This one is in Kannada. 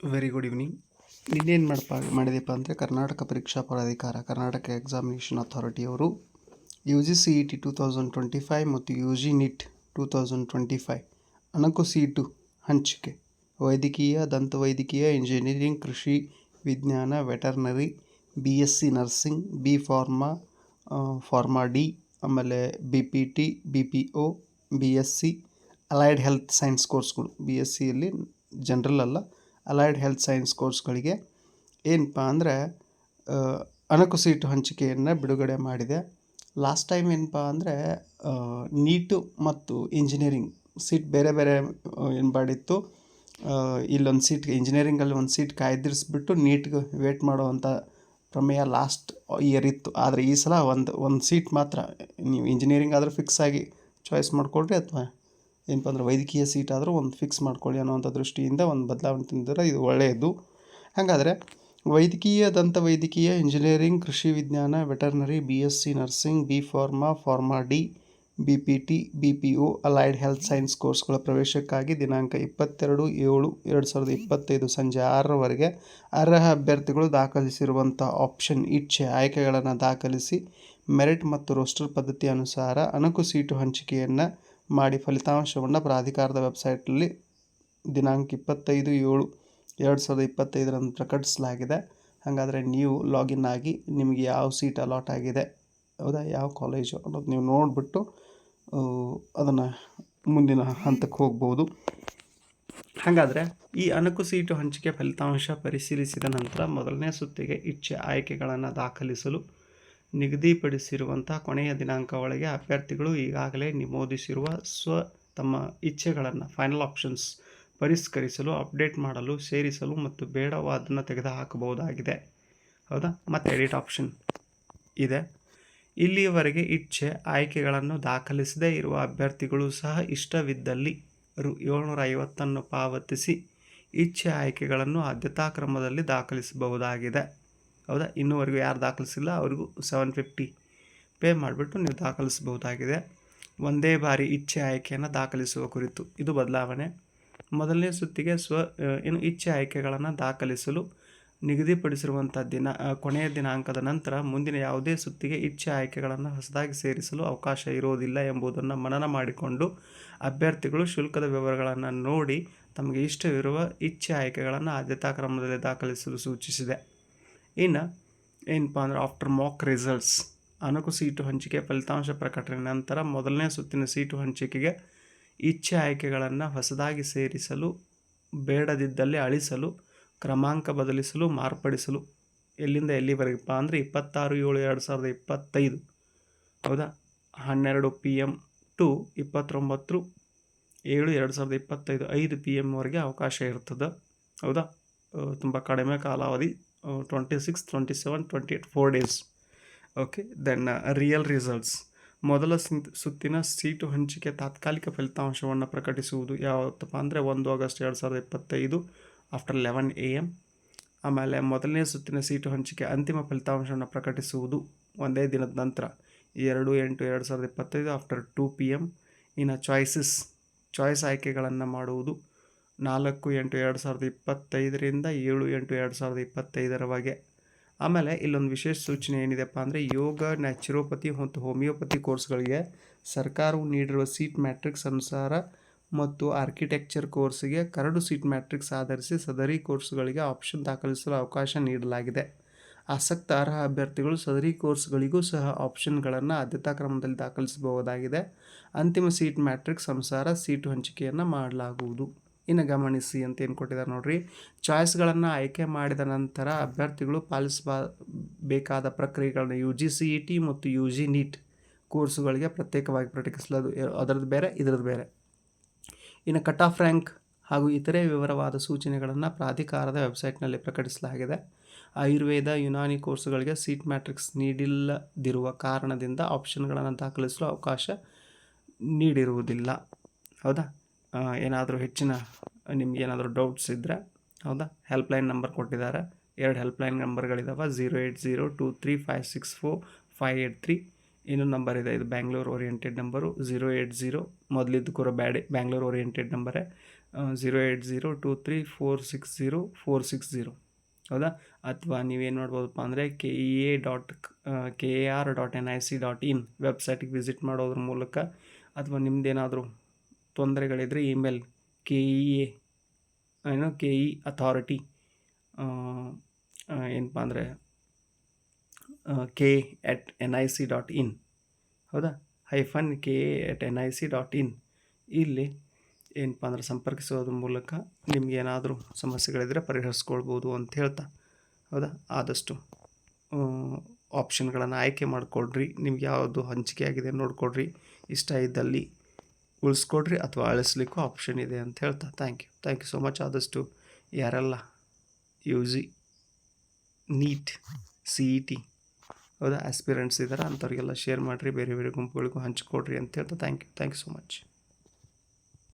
ವೆರಿ ಗುಡ್ ಈವ್ನಿಂಗ್ ನಿನ್ನೇನು ಮಾಡಪ್ಪ ಮಾಡಿದೆಯಪ್ಪ ಅಂದರೆ ಕರ್ನಾಟಕ ಪರೀಕ್ಷಾ ಪ್ರಾಧಿಕಾರ, Karnataka examination ಅಥಾರಿಟಿಯವರು U G C E T two thousand twenty five ಮತ್ತು U G NEET two thousand twenty five ಅಣಕು ಸೀಟು ಹಂಚಿಕೆ. ವೈದ್ಯಕೀಯ, ದಂತವೈದ್ಯಕೀಯ ಇಂಜಿನಿಯರಿಂಗ್ ಕೃಷಿ ವಿಜ್ಞಾನ veterinary B S C nursing B pharma pharma D ಆಮೇಲೆ B P T B P O B S C allied health science ಕೋರ್ಸ್ಗಳು ಬಿ ಎಸ್ ಸಿಯಲ್ಲಿ ಜನರಲ್ ಅಲ್ಲ. ಅಲೈಡ್ ಹೆಲ್ತ್ ಸೈನ್ಸ್ ಕೋರ್ಸ್ಗಳಿಗೆ ಏನಪ್ಪ ಅಂದರೆ ಅಣಕು ಸೀಟು ಹಂಚಿಕೆಯನ್ನು ಬಿಡುಗಡೆ ಮಾಡಿದೆ. ಲಾಸ್ಟ್ ಟೈಮ್ ಏನಪ್ಪ ಅಂದರೆ ನೀಟು ಮತ್ತು ಇಂಜಿನಿಯರಿಂಗ್ ಸೀಟ್ ಬೇರೆ ಬೇರೆ ಏನು ಮಾಡಿತ್ತು ಇಲ್ಲೊಂದು ಸೀಟ್ ಇಂಜಿನಿಯರಿಂಗಲ್ಲಿ ಒಂದು ಸೀಟ್ ಕಾಯ್ದಿರಿಸ್ಬಿಟ್ಟು ನೀಟ್ಗೆ ವೇಟ್ ಮಾಡುವಂಥ ಪ್ರಮೇಯ ಲಾಸ್ಟ್ ಇಯರ್ ಇತ್ತು. ಆದರೆ ಈ ಸಲ ಒಂದು ಒಂದು ಸೀಟ್ ಮಾತ್ರ. ನೀವು ಇಂಜಿನಿಯರಿಂಗ್ ಆದರೂ ಫಿಕ್ಸ್ ಆಗಿ ಚಾಯ್ಸ್ ಮಾಡಿಕೊಳ್ರಿ ಅಥವಾ ಏನಪ್ಪ ಅಂದ್ರೆ ವೈದ್ಯಕೀಯ ಸೀಟ್ ಆದರೂ ಒಂದು ಫಿಕ್ಸ್ ಮಾಡ್ಕೊಳ್ಳಿ ಅನ್ನೋವಂಥ ದೃಷ್ಟಿಯಿಂದ ಒಂದು ಬದಲಾವಣೆ ತಂದಿದ್ದಾರೆ. ಇದು ಒಳ್ಳೆಯದು. ಹಾಗಾದರೆ ವೈದ್ಯಕೀಯ ದಂತ ವೈದ್ಯಕೀಯ ಇಂಜಿನಿಯರಿಂಗ್ ಕೃಷಿ ವಿಜ್ಞಾನ veterinary B S C nursing B pharma pharma D B P T B P O allied health science ಕೋರ್ಸ್ಗಳ ಪ್ರವೇಶಕ್ಕಾಗಿ ದಿನಾಂಕ ಇಪ್ಪತ್ತೆರಡು ಏಳು ಎರಡು ಸಾವಿರದ ಇಪ್ಪತ್ತೈದು ಸಂಜೆ ಆರರವರೆಗೆ ಅರ್ಹ ಅಭ್ಯರ್ಥಿಗಳು ದಾಖಲಿಸಿರುವಂಥ ಆಪ್ಷನ್ ಇಚ್ಛೆ ಆಯ್ಕೆಗಳನ್ನು ದಾಖಲಿಸಿ ಮೆರಿಟ್ ಮತ್ತು ರೋಸ್ಟರ್ ಪದ್ಧತಿ ಅನುಸಾರ ಅಣಕು ಸೀಟು ಹಂಚಿಕೆಯನ್ನು ಮಾಡಿ ಫಲಿತಾಂಶವನ್ನು ಪ್ರಾಧಿಕಾರದ ವೆಬ್ಸೈಟಲ್ಲಿ ದಿನಾಂಕ ಇಪ್ಪತ್ತೈದು ಏಳು ಎರಡು ಸಾವಿರದ ಇಪ್ಪತ್ತೈದರಂದು ಪ್ರಕಟಿಸಲಾಗಿದೆ. ಹಾಗಾದರೆ ನೀವು ಲಾಗಿನ್ ಆಗಿ ನಿಮಗೆ ಯಾವ ಸೀಟ್ ಅಲಾಟ್ ಆಗಿದೆ, ಹೌದಾ? ಯಾವ ಕಾಲೇಜು ಅನ್ನೋದು ನೀವು ನೋಡಿಬಿಟ್ಟು ಅದನ್ನು ಮುಂದಿನ ಹಂತಕ್ಕೆ ಹೋಗ್ಬೋದು. ಹಾಗಾದರೆ ಈ ಅಣಕು ಸೀಟು ಹಂಚಿಕೆ ಫಲಿತಾಂಶ ಪರಿಶೀಲಿಸಿದ ನಂತರ ಮೊದಲನೇ ಸುತ್ತಿಗೆ ಇಚ್ಛೆ ಆಯ್ಕೆಗಳನ್ನು ದಾಖಲಿಸಲು ನಿಗದಿಪಡಿಸಿರುವಂಥ ಕೊನೆಯ ದಿನಾಂಕ ಒಳಗೆ ಅಭ್ಯರ್ಥಿಗಳು ಈಗಾಗಲೇ ನಿಮೋದಿಸಿರುವ ಸ್ವ ತಮ್ಮ ಇಚ್ಛೆಗಳನ್ನು ಫೈನಲ್ ಆಪ್ಷನ್ಸ್ ಪರಿಷ್ಕರಿಸಲು ಅಪ್ಡೇಟ್ ಮಾಡಲು, ಸೇರಿಸಲು ಮತ್ತು ಬೇಡವಾದನ್ನು ತೆಗೆದುಹಾಕಬಹುದಾಗಿದೆ. ಹೌದಾ? ಮತ್ತು ಎಡಿಟ್ ಆಪ್ಷನ್ ಇದೆ. ಇಲ್ಲಿಯವರೆಗೆ ಇಚ್ಛೆ, ಆಯ್ಕೆಗಳನ್ನು ದಾಖಲಿಸದೇ ಇರುವ ಅಭ್ಯರ್ಥಿಗಳು ಸಹ ಇಷ್ಟವಿದ್ದಲ್ಲಿ ರು ಏಳ್ನೂರ ಐವತ್ತನ್ನು ಪಾವತಿಸಿ ಇಚ್ಛೆ, ಆಯ್ಕೆಗಳನ್ನು ಆದ್ಯತಾ ಕ್ರಮದಲ್ಲಿ ದಾಖಲಿಸಬಹುದಾಗಿದೆ. ಹೌದಾ? ಇನ್ನೂವರೆಗೂ ಯಾರು ದಾಖಲಿಸಿಲ್ಲ, ಅವ್ರಿಗೂ ಸೆವೆನ್ ಫಿಫ್ಟಿ ಪೇ ಮಾಡಿಬಿಟ್ಟು ನೀವು ದಾಖಲಿಸಬಹುದಾಗಿದೆ. ಒಂದೇ ಬಾರಿ ಇಚ್ಛೆ ಆಯ್ಕೆಯನ್ನು ದಾಖಲಿಸುವ ಕುರಿತು. ಇದು ಬದಲಾವಣೆ. ಮೊದಲನೇ ಸುತ್ತಿಗೆ ಸ್ವ ಏನು ಇಚ್ಛೆ ಆಯ್ಕೆಗಳನ್ನು ದಾಖಲಿಸಲು ನಿಗದಿಪಡಿಸಿರುವಂಥ ದಿನ ಕೊನೆಯ ದಿನಾಂಕದ ನಂತರ ಮುಂದಿನ ಯಾವುದೇ ಸುತ್ತಿಗೆ ಇಚ್ಛೆ ಆಯ್ಕೆಗಳನ್ನು ಹೊಸದಾಗಿ ಸೇರಿಸಲು ಅವಕಾಶ ಇರುವುದಿಲ್ಲ ಎಂಬುದನ್ನು ಮನನ ಮಾಡಿಕೊಂಡು ಅಭ್ಯರ್ಥಿಗಳು ಶುಲ್ಕದ ವಿವರಗಳನ್ನು ನೋಡಿ ತಮಗೆ ಇಷ್ಟವಿರುವ ಇಚ್ಛೆ ಆಯ್ಕೆಗಳನ್ನು ಆದ್ಯತಾ ಕ್ರಮದಲ್ಲಿ ದಾಖಲಿಸಲು ಸೂಚಿಸಿದೆ. ಇನ್ನು ಏನಪ್ಪ ಅಂದ್ರೆ ಆಫ್ಟರ್ ಮಾಕ್ ರಿಸಲ್ಟ್ಸ್ ಅನಕು ಸೀಟು ಹಂಚಿಕೆ ಫಲಿತಾಂಶ ಪ್ರಕಟಣೆ ನಂತರ ಮೊದಲನೇ ಸುತ್ತಿನ ಸೀಟು ಹಂಚಿಕೆಗೆ ಇಚ್ಛೆ ಆಯ್ಕೆಗಳನ್ನು ಹೊಸದಾಗಿ ಸೇರಿಸಲು, ಬೇಡದಿದ್ದಲ್ಲಿ ಅಳಿಸಲು, ಕ್ರಮಾಂಕ ಬದಲಿಸಲು, ಮಾರ್ಪಡಿಸಲು ಎಲ್ಲಿಂದ ಎಲ್ಲಿವರೆಗಪ್ಪ ಅಂದರೆ ಇಪ್ಪತ್ತಾರು ಏಳು ಎರಡು ಸಾವಿರದ ಇಪ್ಪತ್ತೈದು. ಹೌದಾ? ಹನ್ನೆರಡು ಪಿ ಎಂ ಟು ಇಪ್ಪತ್ತೊಂಬತ್ತು ಏಳು ಎರಡು ಸಾವಿರದ ಇಪ್ಪತ್ತೈದು ಐದು ಪಿ ಎಮ್ವರೆಗೆ ಅವಕಾಶ ಇರ್ತದೆ. ಹೌದಾ? ತುಂಬ ಕಡಿಮೆ ಕಾಲಾವಧಿ. Twenty six twenty seven twenty eight four days okay then real results ಮೊದಲ ಸುತ್ತಿನ ಸೀಟು ಹಂಚಿಕೆ ತಾತ್ಕಾಲಿಕ ಫಲಿತಾಂಶವನ್ನು ಪ್ರಕಟಿಸುವುದು ಯಾವತ್ತಪ್ಪ ಅಂದರೆ ಒಂದು ಆಗಸ್ಟ್ ಎರಡು ಸಾವಿರದ ಇಪ್ಪತ್ತೈದು ಆಫ್ಟರ್ ಲೆವೆನ್ ಎ ಎಂ ಆಮೇಲೆ ಮೊದಲನೇ ಸುತ್ತಿನ ಸೀಟು ಹಂಚಿಕೆ ಅಂತಿಮ ಫಲಿತಾಂಶವನ್ನು ಪ್ರಕಟಿಸುವುದು ಒಂದೇ ದಿನದ ನಂತರ. ಎರಡು, ಎಂಟು, ಎರಡು ಸಾವಿರದ ಇಪ್ಪತ್ತೈದು ಆಫ್ಟರ್ ಟೂ ಪಿ ಎಂ ಇನ್ನು ಚಾಯ್ಸಸ್ ಚಾಯ್ಸ್ ಆಯ್ಕೆಗಳನ್ನು ಮಾಡುವುದು ನಾಲ್ಕು ಎಂಟು ಎರಡು ಸಾವಿರದ ಇಪ್ಪತ್ತೈದರಿಂದ ಏಳು ಎಂಟು ಎರಡು ಸಾವಿರದ ಇಪ್ಪತ್ತೈದರವರೆಗೆ. ಆಮೇಲೆ ಇಲ್ಲೊಂದು ವಿಶೇಷ ಸೂಚನೆ ಏನಿದೆಪ್ಪ ಅಂದರೆ ಯೋಗ, ನ್ಯಾಚುರೋಪತಿ ಮತ್ತು ಹೋಮಿಯೋಪತಿ ಕೋರ್ಸ್ಗಳಿಗೆ ಸರ್ಕಾರವು ನೀಡಿರುವ ಸೀಟ್ ಮ್ಯಾಟ್ರಿಕ್ಸ್ ಅನುಸಾರ ಮತ್ತು ಆರ್ಕಿಟೆಕ್ಚರ್ ಕೋರ್ಸ್ಗೆ ಕರಡು ಸೀಟ್ ಮ್ಯಾಟ್ರಿಕ್ಸ್ ಆಧರಿಸಿ ಸದರಿ ಕೋರ್ಸ್ಗಳಿಗೆ ಆಪ್ಷನ್ ದಾಖಲಿಸಲು ಅವಕಾಶ ನೀಡಲಾಗಿದೆ. ಆಸಕ್ತ ಅರ್ಹ ಅಭ್ಯರ್ಥಿಗಳು ಸದರಿ ಕೋರ್ಸ್ಗಳಿಗೂ ಸಹ ಆಪ್ಷನ್ಗಳನ್ನು ಆದ್ಯತಾ ಕ್ರಮದಲ್ಲಿ ದಾಖಲಿಸಬಹುದಾಗಿದೆ. ಅಂತಿಮ ಸೀಟ್ ಮ್ಯಾಟ್ರಿಕ್ಸ್ ಅನುಸಾರ ಸೀಟು ಹಂಚಿಕೆಯನ್ನು ಮಾಡಲಾಗುವುದು. ಇನ್ನು ಗಮನಿಸಿ ಅಂತ ಏನು ಕೊಟ್ಟಿದ್ದಾರೆ ನೋಡ್ರಿ. ಚಾಯ್ಸ್ಗಳನ್ನು ಆಯ್ಕೆ ಮಾಡಿದ ನಂತರ ಅಭ್ಯರ್ಥಿಗಳು ಪಾಲಿಸಬಾ, ಬೇಕಾದ ಪ್ರಕ್ರಿಯೆಗಳನ್ನು U G C E T ಮತ್ತು ಯು ಜಿ ನೀಟ್ ಕೋರ್ಸುಗಳಿಗೆ ಪ್ರತ್ಯೇಕವಾಗಿ ಪ್ರಕಟಿಸಲದು, ಅದರದ್ದು ಬೇರೆ, ಇದರದ್ದು ಬೇರೆ. ಇನ್ನು ಕಟ್ ಆಫ್ ರ್ಯಾಂಕ್ ಹಾಗೂ ಇತರೆ ವಿವರವಾದ ಸೂಚನೆಗಳನ್ನು ಪ್ರಾಧಿಕಾರದ ವೆಬ್ಸೈಟ್ನಲ್ಲಿ ಪ್ರಕಟಿಸಲಾಗಿದೆ. ಆಯುರ್ವೇದ, ಯುನಾನಿ ಕೋರ್ಸುಗಳಿಗೆ ಸೀಟ್ ಮ್ಯಾಟ್ರಿಕ್ಸ್ ನೀಡಿಲ್ಲದಿರುವ ಕಾರಣದಿಂದ ಆಪ್ಷನ್ಗಳನ್ನು ದಾಖಲಿಸಲು ಅವಕಾಶ ನೀಡಿರುವುದಿಲ್ಲ. ಹೌದಾ? ಏನಾದರೂ ಹೆಚ್ಚಿನ, ನಿಮ್ಗೆ ಏನಾದರೂ ಡೌಟ್ಸ್ ಇದ್ದರೆ ಹೌದಾ? ಹೆಲ್ಪ್ಲೈನ್ ನಂಬರ್ ಕೊಟ್ಟಿದ್ದಾರೆ. ಎರಡು helpline ನಂಬರ್ಗಳಿದ್ದಾವೆ zero eight zero two three five six four five eight three ಇನ್ನೊಂದು ನಂಬರ್ ಇದೆ. ಇದು Bangalore oriented number zero eight zero ಮೊದಲಿದ್ದು ಕೂಡ ಬ್ಯಾಡಿ. Bangalore oriented ನಂಬರೇ zero eight zero two three four six zero four six zero ಹೌದಾ? ಅಥವಾ ನೀವೇನು ಮಾಡ್ಬೋದಪ್ಪ ಅಂದರೆ K E A dot K A R dot N I C dot in ವೆಬ್ಸೈಟಿಗೆ ವಿಸಿಟ್ ಮಾಡೋದ್ರ ಮೂಲಕ, ಅಥವಾ ನಿಮ್ದೇನಾದರೂ ತೊಂದರೆಗಳಿದ್ರೆ ಇಮೇಲ್, ಕೆ ಇ ಎ, ಏನು, ಕೆ ಇ ಅಥಾರಿಟಿ ಏನಪ್ಪ ಅಂದರೆ K at N I C dot in. ಹೌದಾ? Hyphen K at N I C dot in. ಇಲ್ಲಿ ಏನಪ್ಪ ಅಂದ್ರೆ ಸಂಪರ್ಕಿಸೋದ್ರ ಮೂಲಕ ನಿಮ್ಗೆ ಏನಾದರೂ ಸಮಸ್ಯೆಗಳಿದ್ರೆ ಪರಿಹರಿಸ್ಕೊಳ್ಬೋದು ಅಂತ ಹೇಳ್ತಾ. ಹೌದಾ? ಆದಷ್ಟು ಆಪ್ಷನ್ಗಳನ್ನು ಆಯ್ಕೆ ಮಾಡಿಕೊಡ್ರಿ ನಿಮ್ಗೆ ಯಾವುದು ಹಂಚಿಕೆ ಆಗಿದೆ ನೋಡಿಕೊಡ್ರಿ ಇಷ್ಟ ಇದ್ದಲ್ಲಿ ಉಳಿಸ್ಕೊಡ್ರಿ ಅಥವಾ ಅಳಿಸ್ಲಿಕ್ಕೂ ಆಪ್ಷನ್ ಇದೆ ಅಂತ ಹೇಳ್ತಾ. Thank you thank you so much ಆದಷ್ಟು ಯಾರೆಲ್ಲ U G NEET C E T ಹೌದಾ? ಆಸ್ಪಿರೆಂಟ್ಸ್ ಇದ್ದಾರೆ ಅಂಥವ್ರಿಗೆಲ್ಲ ಶೇರ್ ಮಾಡಿರಿ. ಬೇರೆ ಬೇರೆ ಗುಂಪುಗಳಿಗೂ ಹಂಚ್ಕೊಡ್ರಿ ಅಂತ ಹೇಳ್ತಾ. Thank you thank you so much